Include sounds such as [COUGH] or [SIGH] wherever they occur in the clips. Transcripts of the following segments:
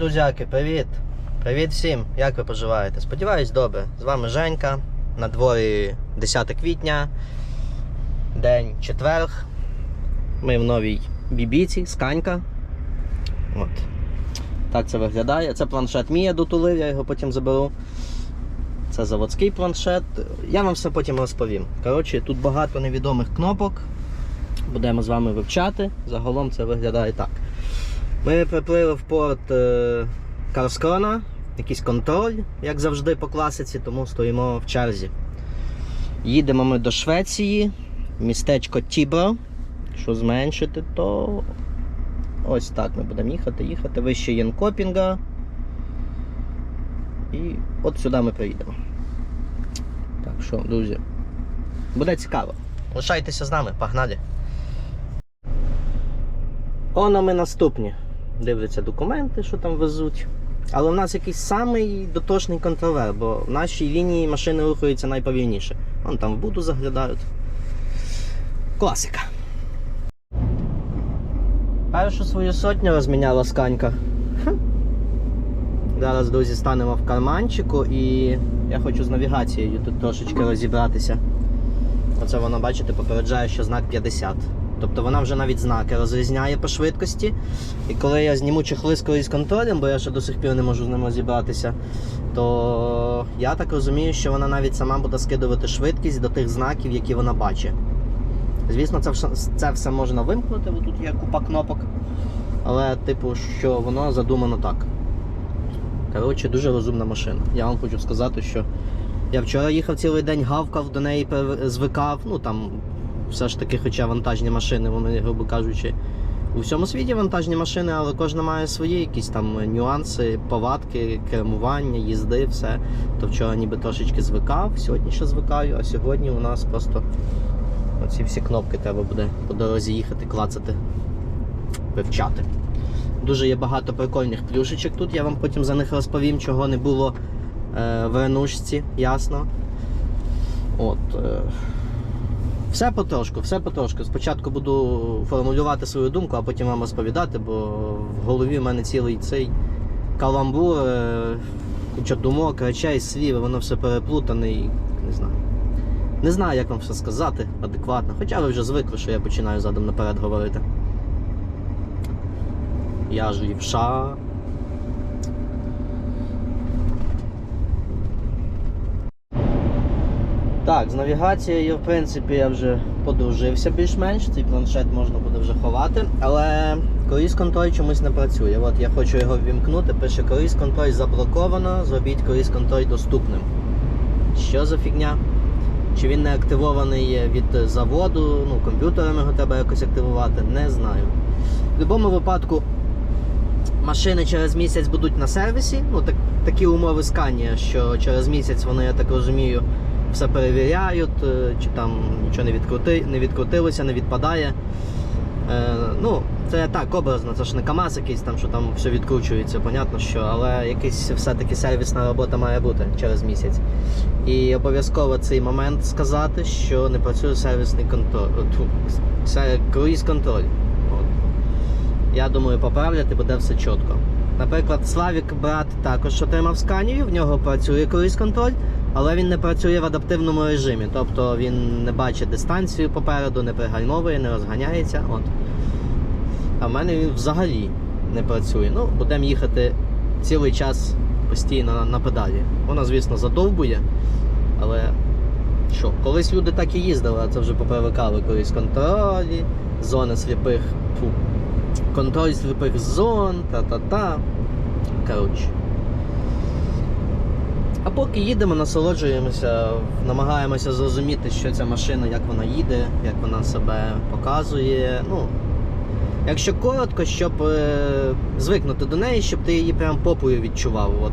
друзяки, привіт! Привіт всім! Як ви поживаєте? Сподіваюсь, добре. З вами Женька. На дворі 10 квітня, день четверг. Ми в новій бібіці, сканька. От. Так це виглядає. Це планшет мій я дотулив, я його потім заберу. Це заводський планшет. Я вам все потім розповім. Коротше, тут багато невідомих кнопок. Будемо з вами вивчати. Загалом це виглядає так. Ми приплили в порт е, Карскрона, якийсь контроль, як завжди по класиці, тому стоїмо в черзі. Їдемо ми до Швеції, містечко Тібро. Що зменшити, то ось так ми будемо їхати, їхати вище Єнкопінга. І от сюди ми приїдемо. Так що, друзі, буде цікаво. Лишайтеся з нами, погнали! Оно ми наступні. Дивляться документи, що там везуть. Але в нас якийсь самий дотошний контровер, бо в нашій лінії машини рухаються найповільніше. Вон там в буду заглядають. Класика. Першу свою сотню розміняла сканька. Зараз, друзі, станемо в карманчику і я хочу з навігацією тут трошечки розібратися. Оце воно, бачите, попереджає, що знак 50. Тобто вона вже навіть знаки розрізняє по швидкості. І коли я зніму чехли з колись контролем, бо я ще до сих пір не можу з ним розібратися, то я так розумію, що вона навіть сама буде скидувати швидкість до тих знаків, які вона бачить. Звісно, це, це все можна вимкнути, бо тут є купа кнопок. Але, типу, що воно задумано так. Коротше, дуже розумна машина. Я вам хочу сказати, що я вчора їхав цілий день, гавкав до неї, звикав. Ну там все ж таки, хоча вантажні машини, вони, грубо кажучи, у всьому світі вантажні машини, але кожна має свої якісь там нюанси, повадки, кермування, їзди, все. То вчора ніби трошечки звикав, сьогодні ще звикаю, а сьогодні у нас просто оці всі кнопки треба буде по дорозі їхати, клацати, вивчати. Дуже є багато прикольних плюшечок тут, я вам потім за них розповім, чого не було е, в ренушці, ясно. От. Все потрошку, все потрошку. Спочатку буду формулювати свою думку, а потім вам розповідати, бо в голові в мене цілий цей каламбур, е, куча думок, речей, слів, воно все переплутане і не знаю. Не знаю, як вам все сказати адекватно. Хоча ви вже звикли, що я починаю задом наперед говорити. Я ж лівша. Так, з навігацією, в принципі, я вже подружився більш-менш, цей планшет можна буде вже ховати, але круїз контроль чомусь не працює. От я хочу його ввімкнути, пише круїз контроль заблоковано, зробіть круїз контроль доступним. Що за фігня? Чи він не активований від заводу, ну, комп'ютером його треба якось активувати, не знаю. В будь-якому випадку машини через місяць будуть на сервісі. Ну, так, такі умови сканія, що через місяць вони, я так розумію, все перевіряють, е, чи там нічого не, відкрути, не відкрутилося, не відпадає. Е, ну, це так образно, це ж не КАМАЗ якийсь там, що там все відкручується, понятно що, але якась все-таки сервісна робота має бути через місяць. І обов'язково цей момент сказати, що не працює сервісний контроль. Тьфу, круїз контроль. Я думаю, поправляти буде все чітко. Наприклад, Славік брат також отримав сканію, в нього працює круїз контроль, але він не працює в адаптивному режимі. Тобто він не бачить дистанцію попереду, не пригальмовує, не розганяється. От. А в мене він взагалі не працює. Ну, будемо їхати цілий час постійно на, на педалі. Вона, звісно, задовбує, але що, колись люди так і їздили, а це вже попривикали круїз контролі, зони сліпих. Фу. контроль сліпих зон, та-та-та. Коротше. Поки їдемо, насолоджуємося, намагаємося зрозуміти, що ця машина, як вона їде, як вона себе показує. Ну, якщо коротко, щоб е, звикнути до неї, щоб ти її прям попою відчував. От.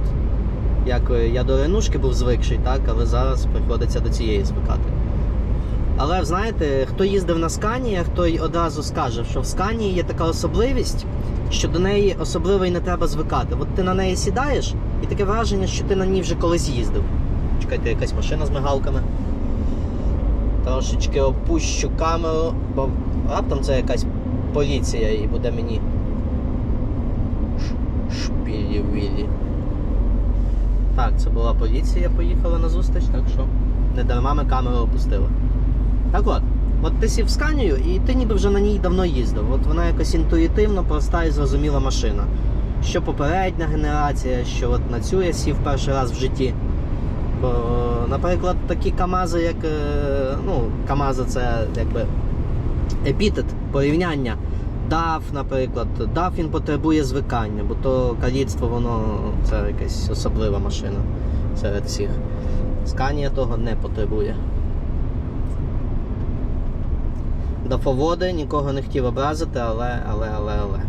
Як е, я до Ренушки був звикший, так, але зараз приходиться до цієї звикати. Але знаєте, хто їздив на Сканії, той одразу скаже, що в Сканії є така особливість, що до неї особливо і не треба звикати. От ти на неї сідаєш, і таке враження, що ти на ній вже колись їздив. Чекайте, якась машина з мигалками. Трошечки опущу камеру, бо раптом це якась поліція і буде мені. Шпілі-вілі. Так, це була поліція, поїхала на зустріч, так що не дарма ми камеру опустили. Так от, от ти сів в сканію і ти ніби вже на ній давно їздив. От вона якось інтуїтивно, проста і зрозуміла машина. Що попередня генерація, що от на цю я сів перший раз в житті. Бо, наприклад, такі КАМАЗи, як. е, Ну, КАМАЗи це якби епітет, порівняння. DAF, наприклад, DAF він потребує звикання, бо то каліцтво, воно це якась особлива машина серед всіх. Сканія того не потребує. Дафоводи нікого не хотів образити, але, але, але, але.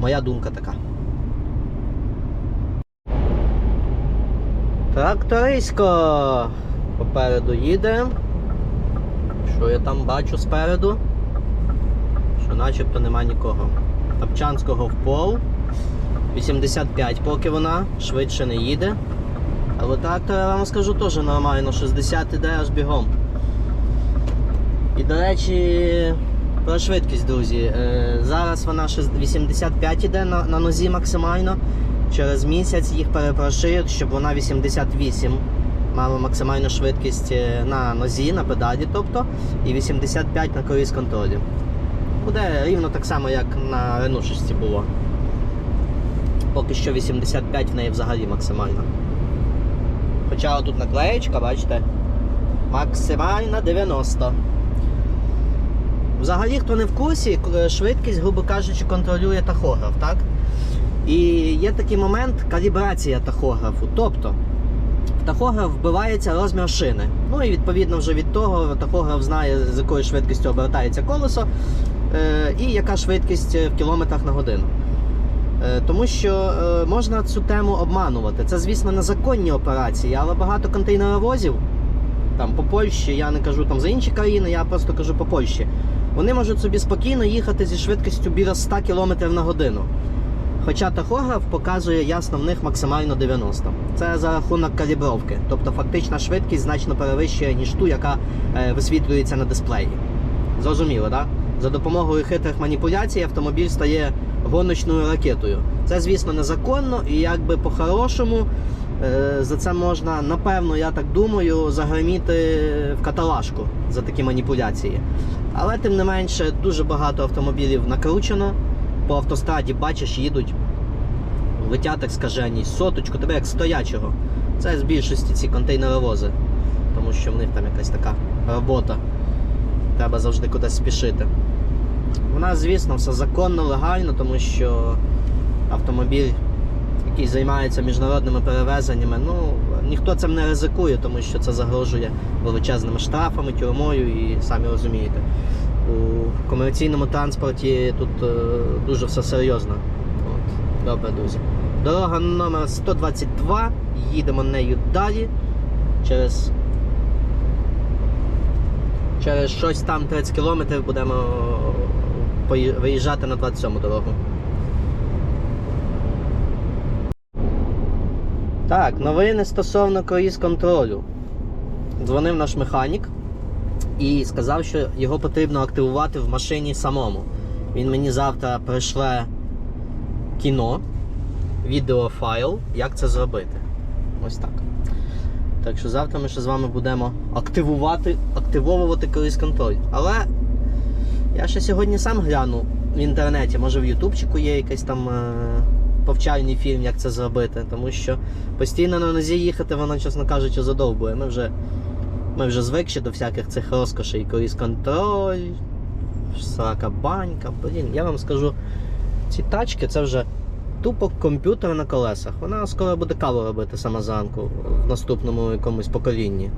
Моя думка така. Тракторисько попереду їде. Що я там бачу спереду? Що начебто нема нікого. Тапчанського в пол. 85 поки вона, швидше не їде. Але трактор, я вам скажу, теж нормально, 60 іде аж бігом. І до речі, про швидкість, друзі. Е, Зараз вона 85 іде на, на нозі максимально. Через місяць їх перепрошують, щоб вона 88 мала максимальну швидкість е, на нозі, на педалі, тобто, і 85 на круїз контролі. Буде рівно так само, як на ренушечці було. Поки що 85 в неї взагалі максимально. Хоча тут наклеєчка, бачите, максимальна 90. Взагалі, хто не в курсі, швидкість, грубо кажучи, контролює тахограф, так? І є такий момент калібрація тахографу. Тобто в тахограф вбивається розмір шини. Ну і відповідно вже від того тахограф знає, з якою швидкістю обертається колесо е, і яка швидкість в кілометрах на годину. Е, Тому що е, можна цю тему обманувати. Це, звісно, незаконні операції, але багато контейнеровозів там по Польщі, я не кажу там за інші країни, я просто кажу по Польщі. Вони можуть собі спокійно їхати зі швидкістю біля 100 км на годину. Хоча тахограф показує ясно в них максимально 90. Це за рахунок калібровки. Тобто фактична швидкість значно перевищує, ніж ту, яка е, висвітлюється на дисплеї. Зрозуміло, так? За допомогою хитрих маніпуляцій автомобіль стає гоночною ракетою. Це, звісно, незаконно і якби по-хорошому за це можна, напевно, я так думаю, загриміти в каталажку за такі маніпуляції. Але тим не менше, дуже багато автомобілів накручено. По автостраді бачиш, їдуть, летять скажені, соточку, тебе як стоячого. Це з більшості ці контейнеровози, тому що в них там якась така робота. Треба завжди кудись спішити. У нас, звісно, все законно, легально, тому що автомобіль, який займається міжнародними перевезеннями, ну ніхто цим не ризикує, тому що це загрожує величезними штрафами, тюрмою і самі розумієте. У комерційному транспорті тут е, дуже все серйозно. От. Добре, друзі. Дорога номер 122, їдемо нею далі. Через через щось там 30 кілометрів будемо виїжджати на 27 дорогу. Так, новини стосовно круїз контролю. Дзвонив наш механік і сказав, що його потрібно активувати в машині самому. Він мені завтра прийшле кіно, відеофайл, як це зробити. Ось так. Так що завтра ми ще з вами будемо активувати, активовувати круїз контроль. Але я ще сьогодні сам гляну в інтернеті, може в Ютубчику є якийсь там е, повчальний фільм, як це зробити. Тому що постійно на нозі їхати, воно, чесно кажучи, задовбує. Ми вже, ми вже звикші до всяких цих розкошей, круїз контроль. срака банька. Блін, я вам скажу, ці тачки це вже тупо комп'ютер на колесах. Вона скоро буде каву робити самозанку в наступному якомусь поколінні.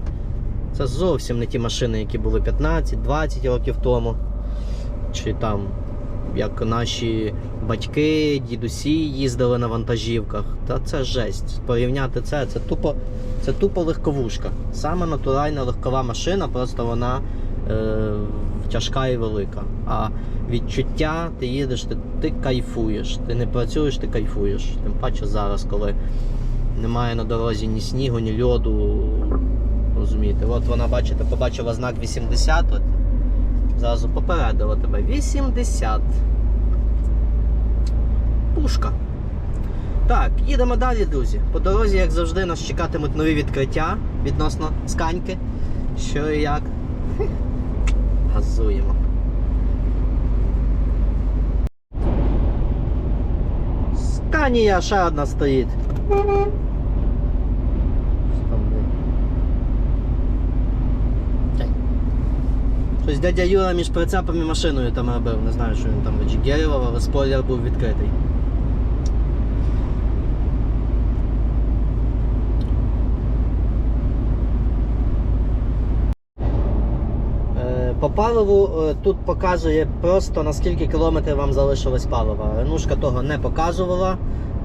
Це зовсім не ті машини, які були 15-20 років тому. Чи там, як наші батьки, дідусі їздили на вантажівках. Та це жесть. Порівняти це, це тупо, це тупо легковушка. Саме натуральна легкова машина, просто вона е, тяжка і велика. А відчуття, ти їдеш, ти, ти кайфуєш. Ти не працюєш, ти кайфуєш. Тим паче зараз, коли немає на дорозі ні снігу, ні льоду. Розумієте, от вона, бачите, побачила знак 80, от зразу попередила тебе. 80. Пушка. Так, їдемо далі, друзі. По дорозі, як завжди, нас чекатимуть нові відкриття відносно сканьки. Що і як. [LAUGHS] Газуємо. Сканія ще одна стоїть. Що там, блін? Чай. Щось дядя Юра між прицепом і машиною там робив. Не знаю, що він там вичігерював, але спойлер був відкритий. Е, По паливу е, тут показує просто наскільки кілометрів вам залишилось палива. Ренушка того не показувала.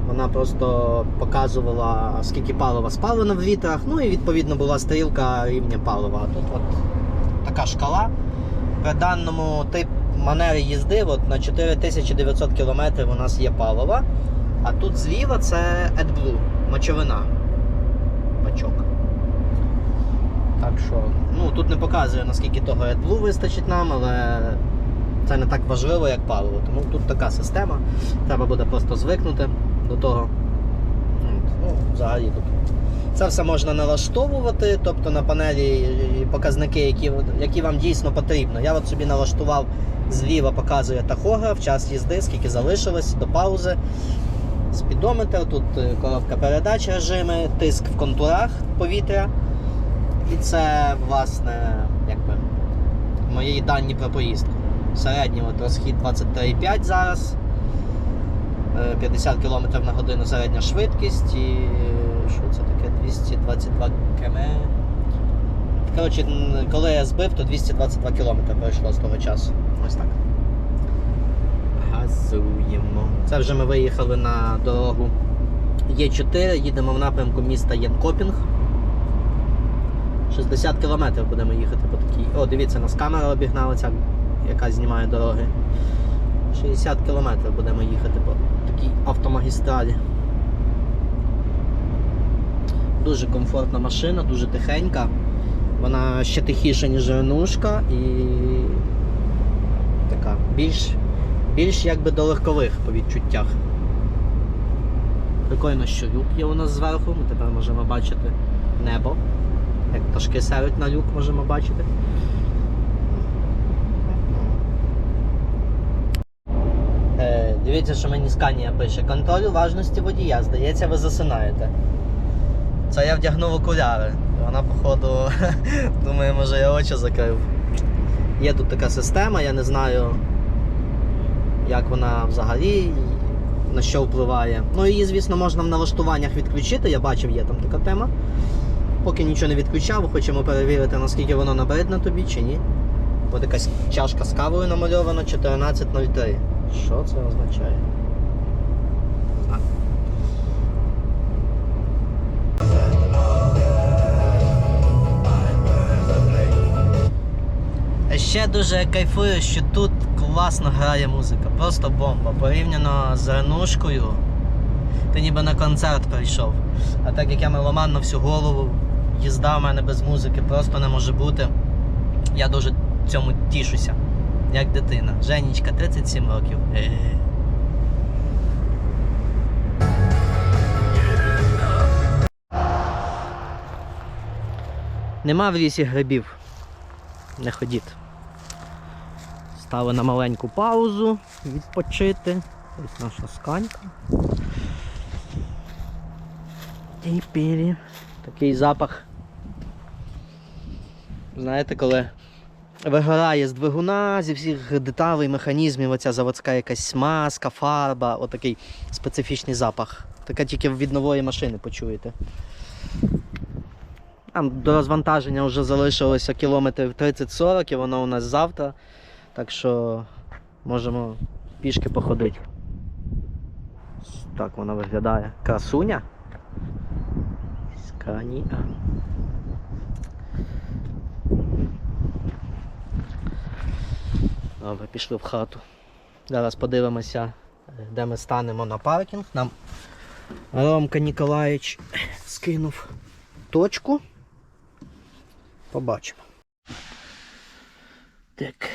Вона просто показувала, скільки палива спалено в літрах. Ну і відповідно була стрілка рівня палива. Тут от така шкала. При даному тип манері їзди от на 4900 км у нас є паливо. А тут зліва це AdBlue, мочовина. Бачок. Так що, ну тут не показує наскільки того AdBlue вистачить нам, але це не так важливо, як паливо. Тому тут така система. Треба буде просто звикнути до того. Ну, взагалі тут. Це все можна налаштовувати, тобто на панелі показники, які, які вам дійсно потрібно. Я от собі налаштував зліва показує тахограф, час їзди, скільки залишилось до паузи. Спідометр, тут е, коробка передач режими, тиск в контурах повітря. І це, власне, якби мої дані про поїздку. Середній от розхід 23,5 зараз. Е, 50 км на годину середня швидкість і е, що це таке? 222 км. Коротше, коли я збив, то 222 км пройшло з того часу. Ось так. Газуємо. Це вже ми виїхали на дорогу Є4, їдемо в напрямку міста Єнкопінг. 60 км будемо їхати по такій. О, дивіться, нас камера обігнала ця, яка знімає дороги. 60 км будемо їхати по такій автомагістралі. Дуже комфортна машина, дуже тихенька. Вона ще тихіша, ніж Ренушка і така більш, більш якби до легкових по відчуттях. Прикольно, що люк є у нас зверху, ми тепер можемо бачити небо. Як пташки сяють на люк, можемо бачити. Е, дивіться, що мені сканія пише. Контроль уважності водія. Здається, ви засинаєте. Це я вдягнув окуляри. Вона, походу, [LAUGHS] думає, може я очі закрив. Є тут така система, я не знаю, як вона взагалі, на що впливає. Ну, її, звісно, можна в налаштуваннях відключити, я бачив, є там така тема. Поки нічого не відключав, хочемо перевірити, наскільки воно набридне тобі чи ні. Ось якась чашка з кавою намальована 14.03. Що це означає? Ще дуже кайфую, що тут класно грає музика. Просто бомба. Порівняно з Ренушкою, ти ніби на концерт прийшов. А так як я меломан на всю голову, їзда в мене без музики просто не може бути. Я дуже цьому тішуся, як дитина. Женічка, 37 років. Нема в лісі грибів. Не ходіть. Стали на маленьку паузу, відпочити. Ось наша сканька. І пілі. Такий запах. Знаєте, коли вигорає з двигуна, зі всіх деталей, механізмів, оця заводська якась смазка, фарба, отакий специфічний запах. Таке тільки від нової машини почуєте. Там до розвантаження вже залишилося кілометрів 30-40 і воно у нас завтра. Так що можемо пішки походити. Так вона виглядає. Красуня. Сканіа. Добре, пішли в хату. Зараз подивимося, де ми станемо на паркінг. Нам Ромка Ніколаїч скинув точку. Побачимо. Так.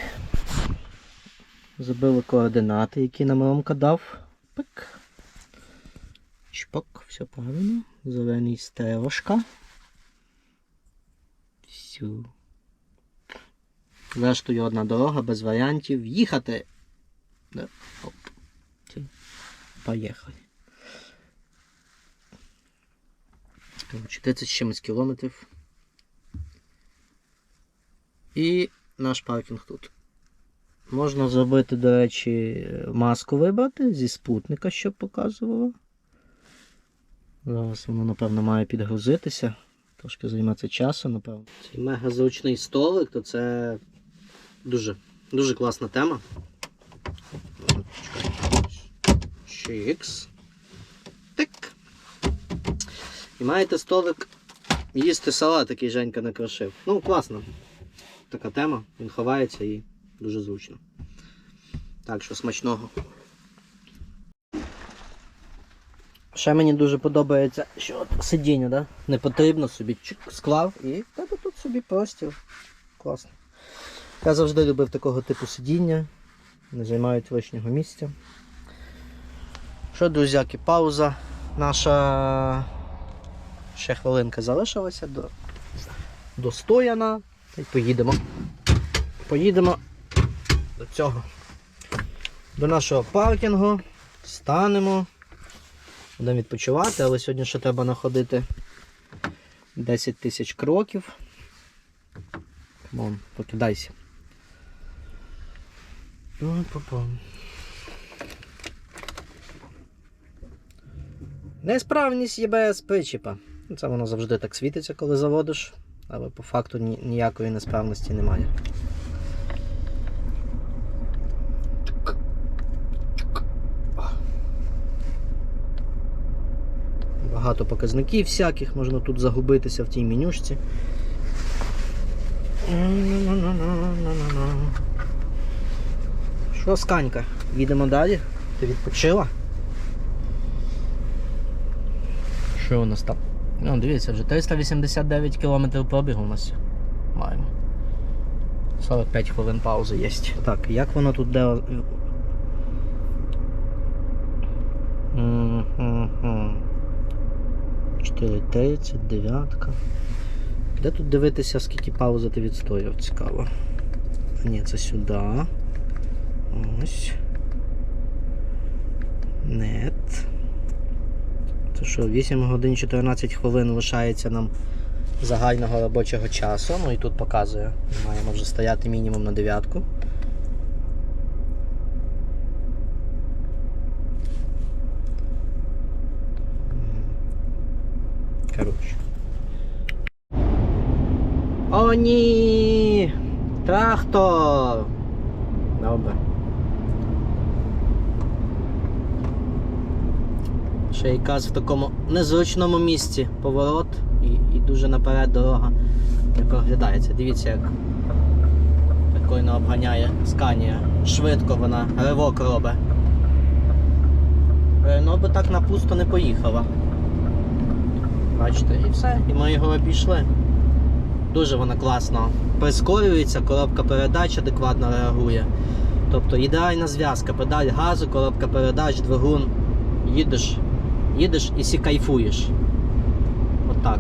Забили координати, які нам Ромка дав. Пик. Чпок, все правильно. Зелений стережка. Всю. Зрештою одна дорога без варіантів. Їхати. Оп. Поїхали. Коротше, 30 з чимось кілометрів. І наш паркінг тут. Можна зробити, до речі, маску вибрати зі спутника, щоб показувало. Зараз воно, напевно, має підгрузитися. Трошки займається часу, напевно. Цей мега зручний столик, то це дуже, дуже класна тема. Чикс. Тик. І маєте столик їсти салат, який Женька накрошив. Ну, класно. Така тема, він ховається і дуже зручно. Так що смачного. Ще мені дуже подобається, що сидіння, да? не потрібно собі склав і тебе тут собі простір. Класно. Я завжди любив такого типу сидіння, не займають лишнього місця. Що, друзяки, пауза. Наша ще хвилинка залишилася до... достояна. Та поїдемо. Поїдемо до цього. До нашого паркінгу. Станемо. Будемо відпочивати, але сьогодні ще треба находити 10 тисяч кроків. Вон, покидайся. Пу-пу-пу. Несправність є без причіпа. Ну, Це воно завжди так світиться, коли заводиш, але по факту ні- ніякої несправності немає. Багато показників всяких, можна тут загубитися в тій менюшці. Що, Сканька, їдемо далі? Ти відпочила? Що у нас там? Ну, дивіться, вже 389 км пробігу у нас маємо. 45 хвилин паузи є. Так, як воно тут де. Мгм. 4.30, дев'ятка. Де тут дивитися, скільки паузи ти відстояв? Цікаво. Ні, це сюди. Ось. Нет. Це що, 8 годин 14 хвилин лишається нам загального робочого часу. Ну і тут показує. Маємо вже стояти мінімум на дев'ятку. Коротше. О, ні! Добре. Ще якась в такому незручному місці поворот і, і дуже наперед дорога не проглядається. Дивіться, як прикольно обганяє Сканія. Швидко вона ривок робить. Ну би так на пусто не поїхала. Бачите, і все, і ми його обійшли. Дуже вона класно прискорюється, коробка передач адекватно реагує. Тобто ідеальна зв'язка, педаль газу, коробка передач, двигун. Їдеш, їдеш і сі кайфуєш. Отак.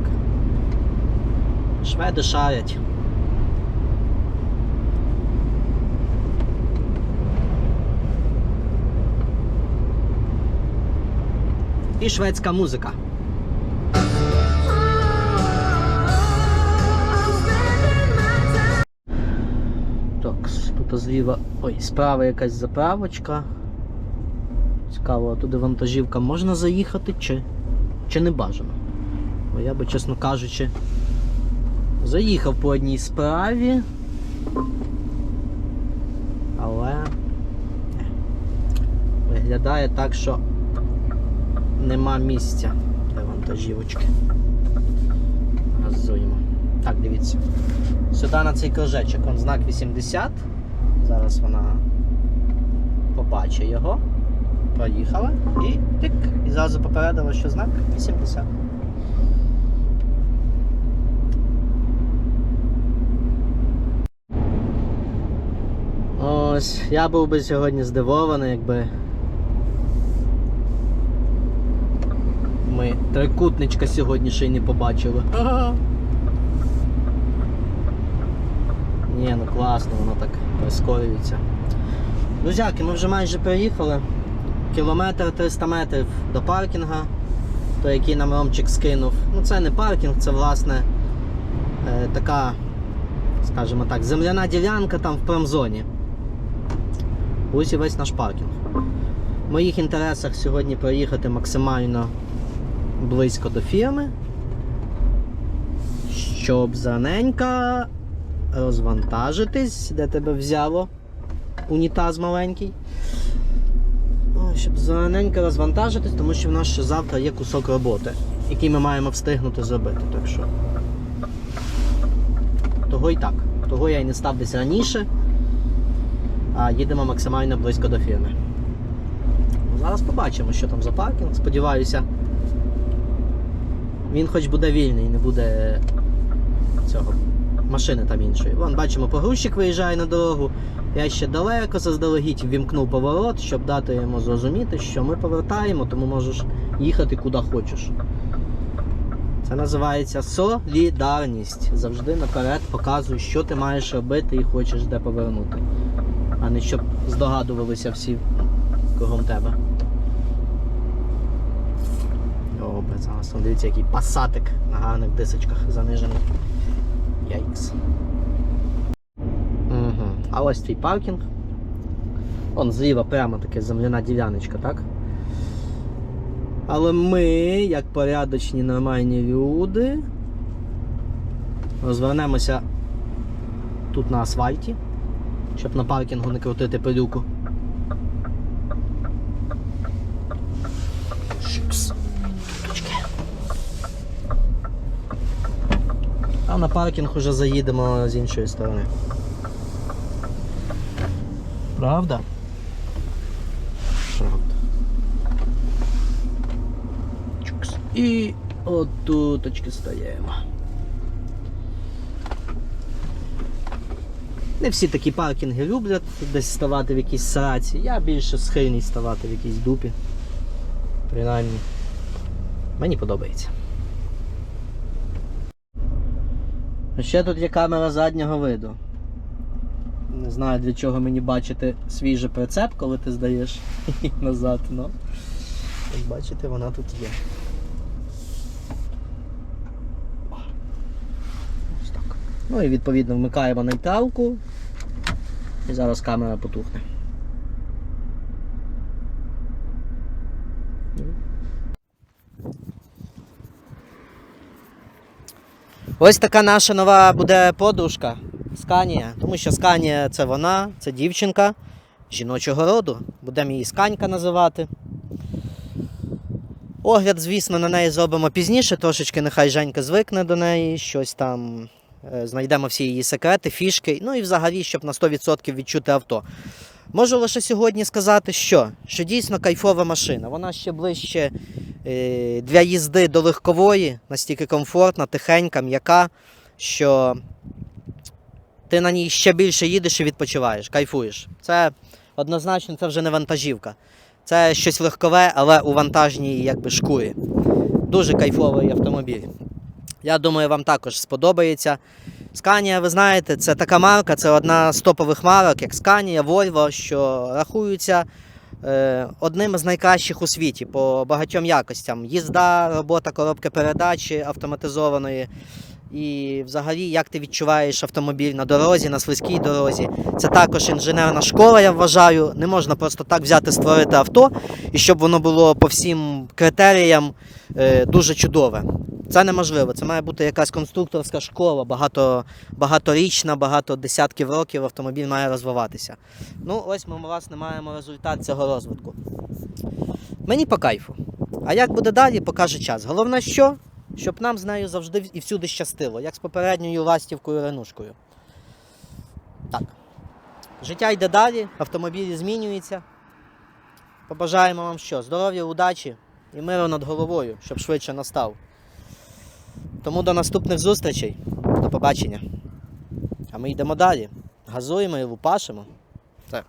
Шведи шарять. І шведська музика. То зліва. Ой, справа якась заправочка. Цікаво, туди вантажівка можна заїхати чи, чи не бажано? Бо я би, чесно кажучи, заїхав по одній справі. Але виглядає так, що нема місця для вантажівочки. Газуємо. Так, дивіться. Сюди на цей кружечок, он знак 80. Зараз вона побачить його. Проїхала і тик. І зразу попередила, що знак 80. Ось, я був би сьогодні здивований, якби ми трикутничка сьогодні ще й не побачили. Ні, ну класно, воно так прискорюється. Друзяки, ми вже майже приїхали. Кілометр 300 метрів до паркінга, той, який нам Ромчик скинув. Ну це не паркінг, це власне е, така, скажімо так, земляна ділянка там в промзоні. Ось і весь наш паркінг. В моїх інтересах сьогодні проїхати максимально близько до фірми, щоб заненька розвантажитись, де тебе взяло унітаз маленький. Щоб зраненько розвантажитись, тому що в нас ще завтра є кусок роботи, який ми маємо встигнути зробити. Так що. Того і так. Того я і не став десь раніше, а їдемо максимально близько до фірми. Ну, Зараз побачимо, що там за паркінг. Сподіваюся, він хоч буде вільний, не буде цього машини там іншої. Вон бачимо, погрузчик виїжджає на дорогу. Я ще далеко заздалегідь ввімкнув поворот, щоб дати йому зрозуміти, що ми повертаємо, тому можеш їхати куди хочеш. Це називається солідарність. Завжди наперед показуй, що ти маєш робити і хочеш де повернути. А не щоб здогадувалися всі кругом тебе. Добре, зараз дивіться, який пасатик на гарних дисочках занижений. Яйкс. Угу. А ось твій паркінг. Он зліва прямо таке земляна діляночка, так? Але ми, як порядочні нормальні люди, розвернемося тут на асфальті, щоб на паркінгу не крутити пилюку. А на паркінг уже заїдемо з іншої сторони. Правда? Правда. Чукс. І отуточки стаємо. Не всі такі паркінги люблять десь ставати в якійсь сраці. Я більше схильний ставати в якійсь дупі. Принаймні. Мені подобається. А ще тут є камера заднього виду. Не знаю для чого мені бачити свіжий прицеп, коли ти здаєш [LAUGHS] назад, але бачите, вона тут є. Ось так. Ну і відповідно вмикаємо нейтралку. І зараз камера потухне. Ось така наша нова буде подружка Сканія. Тому що Сканія це вона, це дівчинка жіночого роду. Будемо її Сканька називати. Огляд, звісно, на неї зробимо пізніше, трошечки нехай Женька звикне до неї, щось там е, знайдемо всі її секрети, фішки, ну і взагалі, щоб на 100% відчути авто. Можу лише сьогодні сказати, що, що дійсно кайфова машина. Вона ще ближче е, для їзди до легкової, настільки комфортна, тихенька, м'яка, що ти на ній ще більше їдеш і відпочиваєш, кайфуєш. Це однозначно це вже не вантажівка. Це щось легкове, але у вантажній якби шкурі. Дуже кайфовий автомобіль. Я думаю, вам також сподобається. Scania, ви знаєте, це така марка, це одна з топових марок, як Scania, Volvo, що рахуються е, одним з найкращих у світі по багатьом якостям. Їзда, робота коробки передачі автоматизованої І взагалі, як ти відчуваєш автомобіль на дорозі, на слизькій дорозі. Це також інженерна школа, я вважаю. Не можна просто так взяти, створити авто, і щоб воно було по всім критеріям е, дуже чудове. Це неможливо. Це має бути якась конструкторська школа, багато, багаторічна, багато десятків років автомобіль має розвиватися. Ну, ось ми, власне, маємо результат цього розвитку. Мені по кайфу. А як буде далі, покаже час. Головне, що? Щоб нам з нею завжди і всюди щастило, як з попередньою ластівкою ренушкою. Так. Життя йде далі, автомобілі змінюються. Побажаємо вам що? Здоров'я, удачі і миру над головою, щоб швидше настав. Тому до наступних зустрічей, до побачення. А ми йдемо далі. Газуємо і лупашимо. Так.